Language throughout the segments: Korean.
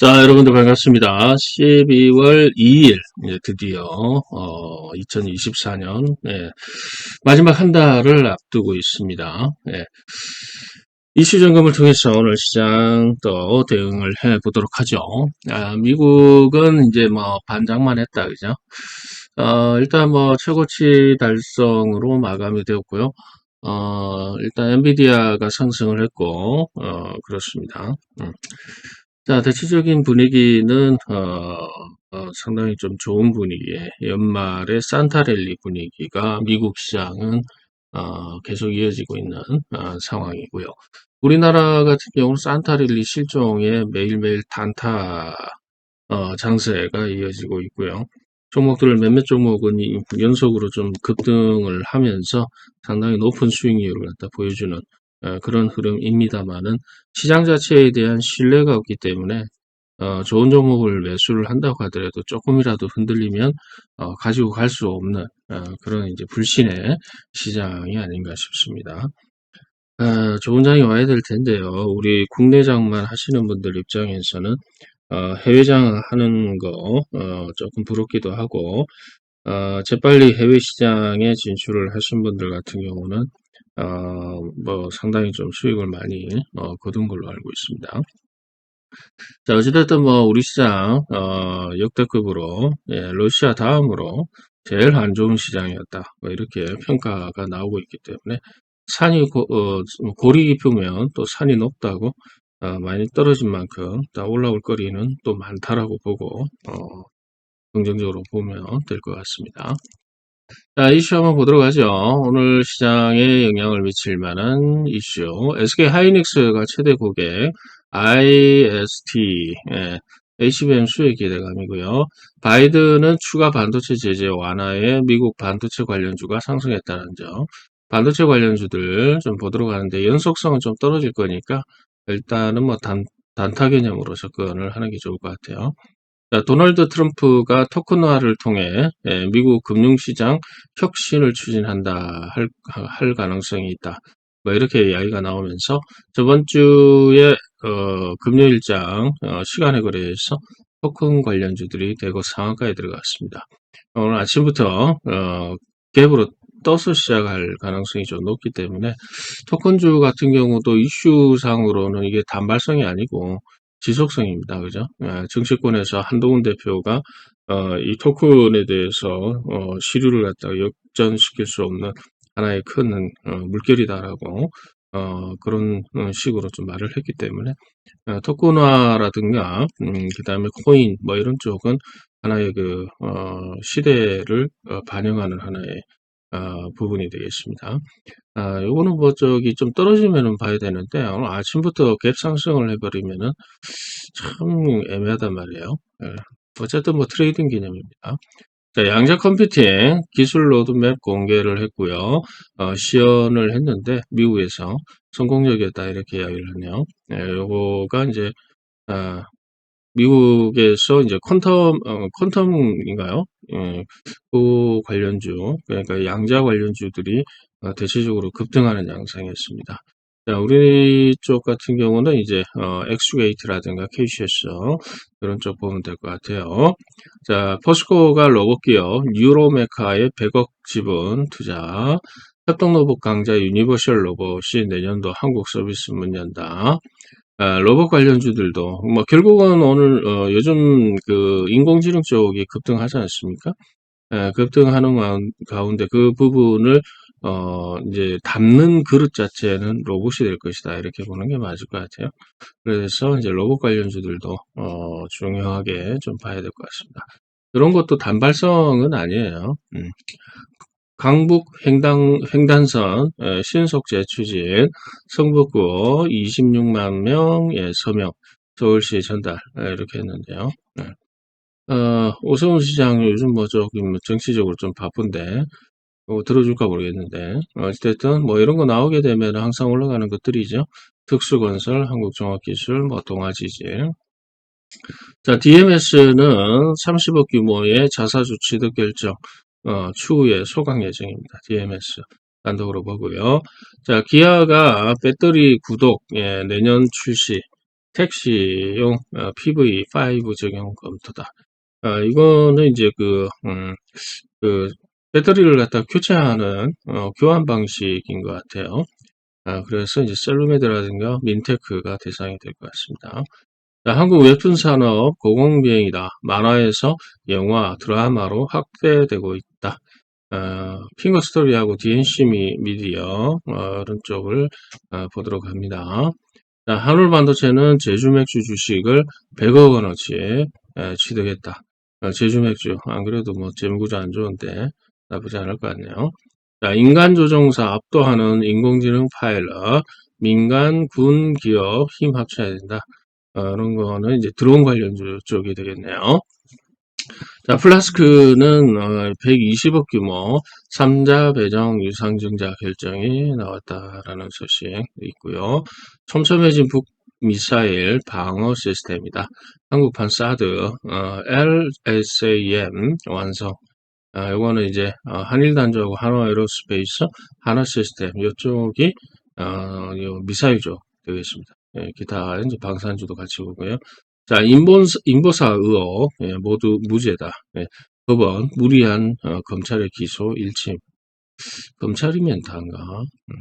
자, 여러분들 반갑습니다. 12월 2일, 이제 드디어, 어, 2024년, 예, 마지막 한 달을 앞두고 있습니다. 예. 이슈 점검을 통해서 오늘 시장 또 대응을 해 보도록 하죠. 아, 미국은 이제 뭐 반장만 했다, 그죠? 어, 일단 뭐 최고치 달성으로 마감이 되었고요. 어, 일단 엔비디아가 상승을 했고, 어, 그렇습니다. 음. 자, 대체적인 분위기는 어, 어, 상당히 좀 좋은 분위기에 연말에 산타랠리 분위기가 미국 시장은 어, 계속 이어지고 있는 어, 상황이고요. 우리나라 같은 경우는 산타랠리 실종에 매일매일 단타 어, 장세가 이어지고 있고요. 종목들 몇몇 종목은 이 연속으로 좀 급등을 하면서 상당히 높은 수익률을 갖다 보여주는 어, 그런 흐름입니다만은 시장 자체에 대한 신뢰가 없기 때문에 어, 좋은 종목을 매수를 한다고 하더라도 조금이라도 흔들리면 어, 가지고 갈 수 없는 어, 그런 이제 불신의 시장이 아닌가 싶습니다. 어, 좋은 장이 와야 될 텐데요. 우리 국내장만 하시는 분들 입장에서는 어, 해외장 하는 거 어, 조금 부럽기도 하고 어, 재빨리 해외 시장에 진출을 하신 분들 같은 경우는 어, 뭐 상당히 좀 수익을 많이 어, 거둔 걸로 알고 있습니다. 자, 어찌됐든 뭐 우리 시장 어, 역대급으로 예, 러시아 다음으로 제일 안 좋은 시장이었다. 뭐 이렇게 평가가 나오고 있기 때문에 산이 고, 어, 고리 깊으면 또 산이 높다고 어, 많이 떨어진 만큼 다 올라올 거리는 또 많다라고 보고 어, 긍정적으로 보면 될 것 같습니다. 자, 이슈 한번 보도록 하죠. 오늘 시장에 영향을 미칠 만한 이슈. SK 하이닉스가 최대 고객 IST, 예, HBM 수혜 기대감이고요. 바이든은 추가 반도체 제재 완화에 미국 반도체 관련주가 상승했다는 점. 반도체 관련주들 좀 보도록 하는데 연속성은 좀 떨어질 거니까 일단은 뭐 단, 단타 개념으로 접근을 하는 게 좋을 것 같아요. 자, 도널드 트럼프가 토큰화를 통해 예, 미국 금융시장 혁신을 추진한다 할, 할 가능성이 있다. 뭐 이렇게 이야기가 나오면서 저번 주에 어, 금요일장 어, 시간에 거래에서 토큰 관련주들이 대거 상한가에 들어갔습니다. 오늘 아침부터 어, 갭으로 떠서 시작할 가능성이 좀 높기 때문에 토큰주 같은 경우도 이슈상으로는 이게 단발성이 아니고 지속성입니다. 그죠? 예, 정치권에서 한동훈 대표가 어, 이 토큰에 대해서 어, 시류를 갖다가 역전시킬 수 없는 하나의 큰 어, 물결이다라고 어, 그런 어, 식으로 좀 말을 했기 때문에 어, 토큰화라든가 음, 그 다음에 코인 뭐 이런 쪽은 하나의 그 어, 시대를 어, 반영하는 하나의 어, 부분이 되겠습니다. 아, 요거는 뭐 저기 좀 떨어지면은 봐야 되는데 오늘 아침부터 갭 상승을 해버리면은 참 애매하단 말이에요. 예. 어쨌든 뭐 트레이딩 개념입니다. 자, 양자 컴퓨팅 기술 로드맵 공개를 했고요. 어, 시연을 했는데 미국에서 성공적이었다 이렇게 이야기를 하네요. 예, 요거가 이제 아, 미국에서 이제 퀀텀 어, 퀀텀인가요? 예, 그 관련주 그러니까 양자 관련주들이 어, 대체적으로 급등하는 양상이었습니다. 자, 우리 쪽 같은 경우는 이제 어, 엑스게이트라든가 KCS 이런 쪽 보면 될 것 같아요. 자, 포스코가 로봇기업 뉴로메카의 100억 지분 투자, 협동로봇 강자 유니버셜 로봇이 내년도 한국 서비스 문 연다. 아, 로봇 관련주들도 뭐 결국은 오늘 어, 요즘 그 인공지능 쪽이 급등하지 않습니까? 예, 급등하는 가운- 가운데 그 부분을 어, 이제 담는 그릇 자체는 로봇이 될 것이다 이렇게 보는 게 맞을 것 같아요. 그래서 이제 로봇 관련주들도 어, 중요하게 좀 봐야 될 것 같습니다. 이런 것도 단발성은 아니에요. 음. 강북 횡단, 횡단선 예, 신속 재추진 성북구 26만 명 예, 서명 서울시 전달 예, 이렇게 했는데요. 예. 어, 오세훈 시장 요즘 뭐뭐 정치적으로 좀 바쁜데 어, 들어줄까 모르겠는데 어쨌든 뭐 이런 거 나오게 되면 항상 올라가는 것들이죠. 특수건설, 한국종합기술, 뭐 동아지질. 자, DMS는 30억 규모의 자사주 취득 결정 어, 추후에 소강 예정입니다. DMS 단독으로 보고요. 자, 기아가 배터리 구독 예, 내년 출시 택시용 어, PV5 적용 검토다. 어, 이거는 이제 그, 음, 그 배터리를 갖다 교체하는 어, 교환 방식인 것 같아요. 아, 그래서 이제 셀루메드라든가 민테크가 대상이 될 것 같습니다. 자, 한국 웹툰 산업 고공비행이다. 만화에서 영화, 드라마로 확대되고 있다. 어, 핑거 스토리하고 DNC 미, 미디어 어, 이런 쪽을 어, 보도록 합니다. 자, 한울 반도체는 제주 맥주 주식을 100억 원어치에 에, 취득했다. 어, 제주 맥주 안 그래도 뭐 재무구조 안 좋은데 나쁘지 않을 것 같네요. 자, 인간 조종사 압도하는 인공지능 파일럿 민간 군 기업 힘 합쳐야 된다. 어, 이런 거는 이제 드론 관련주 쪽이 되겠네요. 자, 플라스크는 어, 120억 규모 3자 배정 유상증자 결정이 나왔다라는 소식 있고요. 촘촘해진 북 미사일 방어 시스템이다. 한국판 사드 어, LSAM 완성. 아, 요거는 이제 어, 한일 단조하고 한화 에로스페이스, 하나시스템 이쪽이 어, 요 미사일 쪽 되겠습니다. 예, 기타 이제 방산주도 같이 보고요. 자, 인본, 인보사 의혹, 예, 모두 무죄다. 예, 법원, 무리한, 어, 검찰의 기소, 일침. 검찰이면 다인가? 음.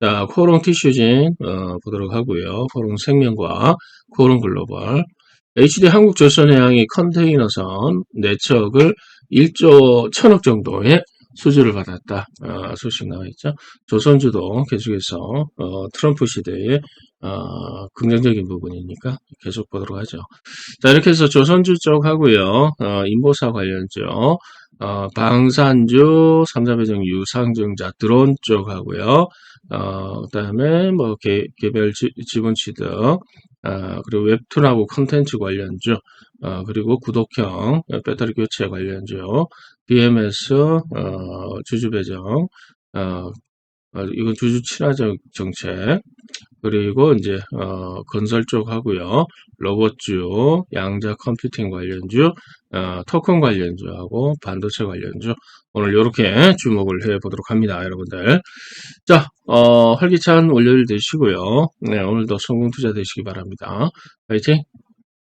자, 코롱 티슈진, 어, 보도록 하고요. 코롱 생명과 코롱 글로벌. HD 한국조선해양이 컨테이너선 내척을 1조 1000억 정도의 수주를 받았다. 어, 소식 나와 있죠. 조선주도 계속해서 어, 트럼프 시대에 어, 긍정적인 부분이니까 계속 보도록 하죠. 자 이렇게 해서 조선주 쪽 하고요. 어, 인보사 관련주, 어, 방산주, 삼자배정 유상증자 드론 쪽 하고요. 어, 그 다음에 뭐 개, 개별 지, 지분 취득, 어, 그리고 웹툰하고 컨텐츠 관련주, 어, 그리고 구독형 배터리 교체 관련주, BMS 어, 주주 배정, 어, 어, 이건 주주 친화 정- 정책, 그리고 이제 어, 건설 쪽 하고요, 로봇주, 양자 컴퓨팅 관련주, 어, 토큰 관련주하고 반도체 관련주 오늘 이렇게 주목을 해보도록 합니다, 여러분들. 자, 어, 활기찬 월요일 되시고요. 네, 오늘도 성공 투자 되시기 바랍니다. 화이팅!